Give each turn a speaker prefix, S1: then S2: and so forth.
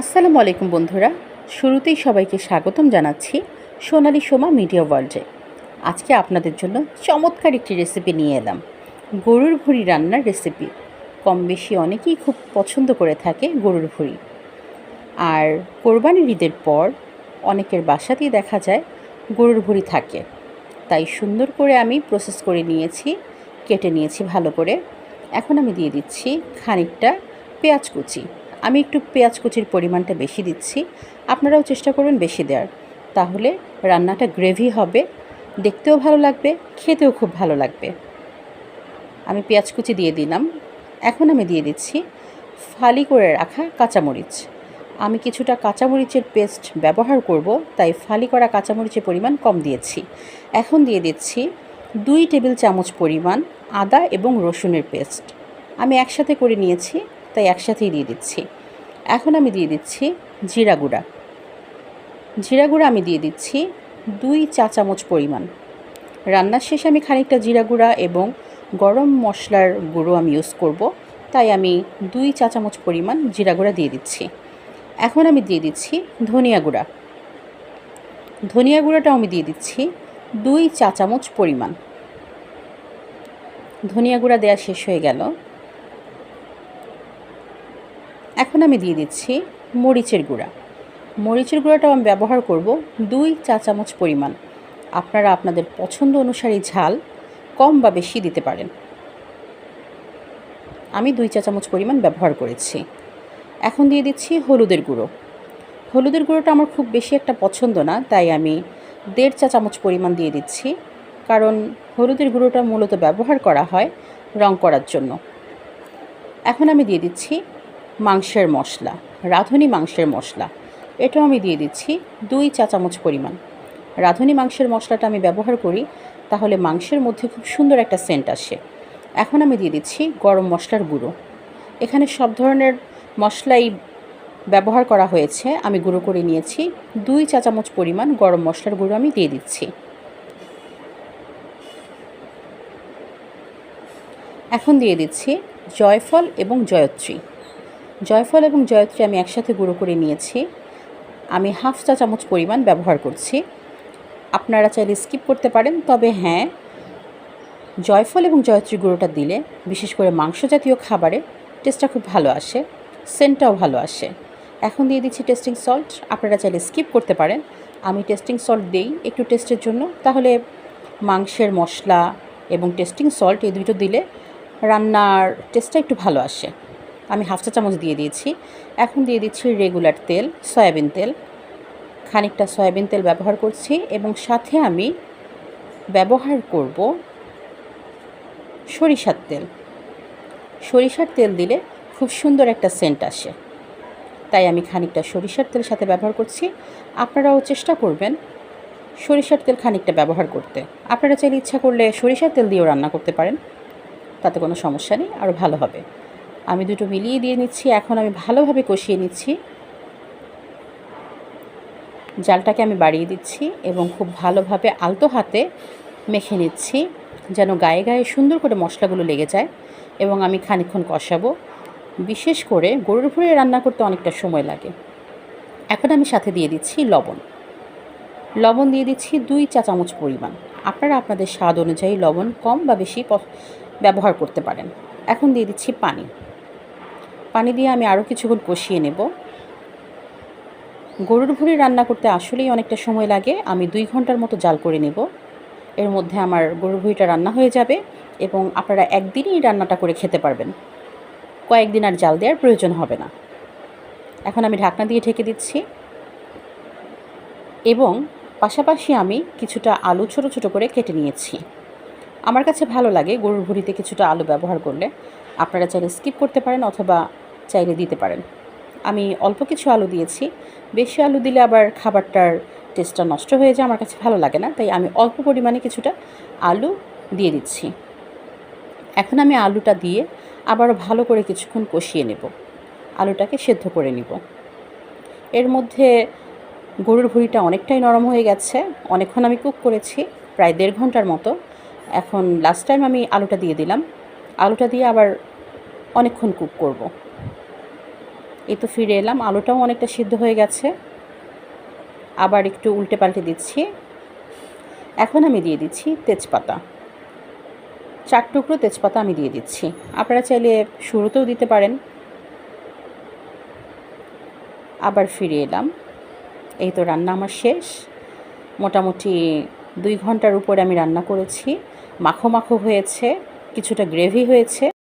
S1: আসসালামু আলাইকুম বন্ধুরা। শুরুতেই সবাইকে স্বাগতম জানাচ্ছি সোনালি সোমা মিডিয়া ওয়ার্ল্ডে। আজকে আপনাদের জন্য চমৎকার একটি রেসিপি নিয়ে এলাম। গরুর ভুঁড়ি রান্নার রেসিপি। কম বেশি অনেকেই খুব পছন্দ করে থাকে গরুর ভুঁড়ি। আর কোরবানির ঈদের পর অনেকের বাসাতেই দেখা যায় গরুর ভুঁড়ি থাকে। তাই সুন্দর করে আমি প্রসেস করে নিয়েছি, কেটে নিয়েছি ভালো করে। এখন আমি দিয়ে দিচ্ছি খানিকটা পেঁয়াজ কুচি। আমি একটু পেঁয়াজ কুচির পরিমাণটা বেশি দিচ্ছি। আপনারাও চেষ্টা করবেন বেশি দেওয়ার। তাহলে রান্নাটা গ্রেভি হবে, দেখতেও ভালো লাগবে, খেতেও খুব ভালো লাগবে। আমি পেঁয়াজ কুচি দিয়ে দিলাম। এখন আমি দিয়ে দিচ্ছি ফালি করে রাখা কাঁচামরিচ। আমি কিছুটা কাঁচামরিচের পেস্ট ব্যবহার করব, তাই ফালি করা কাঁচামরিচের পরিমাণ কম দিয়েছি। এখন দিয়ে দিচ্ছি দুই টেবিল চামচ পরিমাণ আদা এবং রসুনের পেস্ট। আমি একসাথে করে নিয়েছি, তাই একসাথেই দিয়ে দিচ্ছি। এখন আমি দিয়ে দিচ্ছি জিরা গুঁড়া। জিরা গুঁড়া আমি দিয়ে দিচ্ছি দুই চা চামচ পরিমাণ। রান্নার শেষে আমি খানিকটা জিরা গুঁড়া এবং গরম মশলার গুঁড়ো আমি ইউজ করব। তাই আমি দুই চা চামচ পরিমাণ জিরা গুঁড়া দিয়ে দিচ্ছি। এখন আমি দিয়ে দিচ্ছি ধনিয়া গুঁড়া। ধনিয়া গুঁড়াটাও আমি দিয়ে দিচ্ছি দুই চা চামচ পরিমাণ। ধনিয়া গুঁড়া দেওয়া শেষ হয়ে গেল। এখন আমি দিয়ে দিচ্ছি মরিচের গুঁড়া। মরিচের গুঁড়াটাও আমি ব্যবহার করব দুই চা চামচ পরিমাণ। আপনারা আপনাদের পছন্দ অনুসারে ঝাল কম বা বেশি দিতে পারেন। আমি দুই চা চামচ পরিমাণ ব্যবহার করেছি। এখন দিয়ে দিচ্ছি হলুদের গুঁড়ো। হলুদের গুঁড়োটা আমার খুব বেশি একটা পছন্দ না, তাই আমি দেড় চা চামচ পরিমাণ দিয়ে দিচ্ছি। কারণ হলুদের গুঁড়োটা মূলত ব্যবহার করা হয় রং করার জন্য। এখন আমি দিয়ে দিচ্ছি মাংসের মশলা, রাঁধুনি মাংসের মশলা। এটাও আমি দিয়ে দিচ্ছি দুই চা চামচ পরিমাণ। রাঁধুনি মাংসের মশলাটা আমি ব্যবহার করি, তাহলে মাংসের মধ্যে খুব সুন্দর একটা সেন্ট আসে। এখন আমি দিয়ে দিচ্ছি গরম মশলার গুঁড়ো। এখানে সব ধরনের মশলাই ব্যবহার করা হয়েছে, আমি গুঁড়ো করে নিয়েছি। দুই চা চামচ পরিমাণ গরম মশলার গুঁড়ো আমি দিয়ে দিচ্ছি। এখন দিয়ে দিচ্ছি জয়ফল এবং জয়ত্রী। জয়ফল এবং জয়ত্রী আমি একসাথে গুঁড়ো করে নিয়েছি। আমি হাফ চা চামচ পরিমাণ ব্যবহার করছি। আপনারা চাইলে স্কিপ করতে পারেন, তবে হ্যাঁ জয়ফল এবং জয়ত্রী গুঁড়োটা দিলে, বিশেষ করে মাংস জাতীয় খাবারে টেস্টটা খুব ভালো আসে সেন্টটাও ভালো আসে। এখন দিয়ে দিচ্ছি টেস্টিং সল্ট আপনারা চাইলে স্কিপ করতে পারেন। আমি টেস্টিং সল্ট দিই একটু টেস্টের জন্য, তাহলে মাংসের মশলা এবং টেস্টিং সল্ট এই দুটো দিলে রান্নার টেস্টটা একটু ভালো আসে। আমি হাফ চা চামচ দিয়ে দিয়েছি। এখন দিয়ে দিচ্ছি রেগুলার তেল, সয়াবিন তেল। খানিকটা সয়াবিন তেল ব্যবহার করছি এবং সাথে আমি ব্যবহার করব সরিষার তেল। সরিষার তেল দিলে খুব সুন্দর একটা সেন্ট আসে। তাই আমি খানিকটা সরিষার তেল সাথে ব্যবহার করছি। আপনারাও চেষ্টা করবেন সরিষার তেল খানিকটা ব্যবহার করতে। আপনারা চাইলে ইচ্ছা করলে সরিষার তেল দিয়েও রান্না করতে পারেন। তাতে কোনো সমস্যা নেই, আরও ভালো হবে। আমি দুটো মিলিয়ে দিয়ে নিচ্ছি, এখন আমি ভালোভাবে কষিয়ে নিচ্ছি। জালটাকে আমি বাড়িয়ে দিচ্ছি এবং খুব ভালোভাবে আলতো হাতে মেখে নিচ্ছি, যেন গায়ে গায়ে সুন্দর করে মশলাগুলো লেগে যায় এবং আমি খানিক্ষণ কষাবো। বিশেষ করে গরুর ভুঁড়ে রান্না করতে অনেকটা সময় লাগে। এখন আমি সাথে দিয়ে দিচ্ছি লবণ। লবণ দিয়ে দিচ্ছি দুই চা চামচ পরিমাণ। আপনারা আপনাদের স্বাদ অনুযায়ী লবণ কম বা বেশি ব্যবহার করতে পারেন। এখন দিয়ে দিচ্ছি পানি। পানি দিয়ে আমি আরও কিছুক্ষণ কষিয়ে নেব। গরুর ভুঁড়ি রান্না করতে আসলেই অনেকটা সময় লাগে। আমি দুই ঘণ্টার মতো জাল করে নেব। এর মধ্যে আমার গরুর ভুঁড়িটা রান্না হয়ে যাবে এবং আপনারা একদিনই রান্নাটা করে খেতে পারবেন। কয়েকদিন আর জাল দেওয়ার প্রয়োজন হবে না। এখন আমি ঢাকনা দিয়ে ঢেকে দিচ্ছি। এবং পাশাপাশি আমি কিছুটা আলু ছোট ছোট করে কেটে নিয়েছি। আমার কাছে ভালো লাগে গরুর ভুঁড়িতে কিছুটা আলু ব্যবহার করলে। আপনারা চাইলে স্কিপ করতে পারেন অথবা চাইলে দিতে পারেন। আমি অল্প কিছু আলু দিয়েছি। বেশি আলু দিলে আবার খাবারটার টেস্টটা নষ্ট হয়ে যায়, আমার কাছে ভালো লাগে না। তাই আমি অল্প পরিমাণে কিছুটা আলু দিয়ে দিচ্ছি। এখন আমি আলুটা দিয়ে আবারও ভালো করে কিছুক্ষণ কষিয়ে নেব। আলুটাকে সেদ্ধ করে নিব। এর মধ্যে গরুর ভুঁড়িটা অনেকটাই নরম হয়ে গেছে। অনেকক্ষণ আমি কুক করেছি, প্রায় দেড় ঘণ্টার মতো। এখন লাস্ট টাইম আমি আলুটা দিয়ে দিলাম। আলুটা দিয়ে আবার অনেকক্ষণ কুক করব। এই তো ফিরে এলাম। আলুটাও অনেকটা সিদ্ধ হয়ে গেছে। আবার একটু উল্টে পাল্টে দিচ্ছি। এখন আমি দিয়ে দিচ্ছি তেজপাতা। চার টুকরো তেজপাতা আমি দিয়ে দিচ্ছি। আপনারা চাইলে শুরুতেও দিতে পারেন। আবার ফিরে এলাম। এই তো রান্না আমার শেষ। মোটামুটি দুই ঘণ্টার উপরে আমি রান্না করেছি। মাখো মাখো হয়েছে কিছুটা গ্রেভি হয়েছে।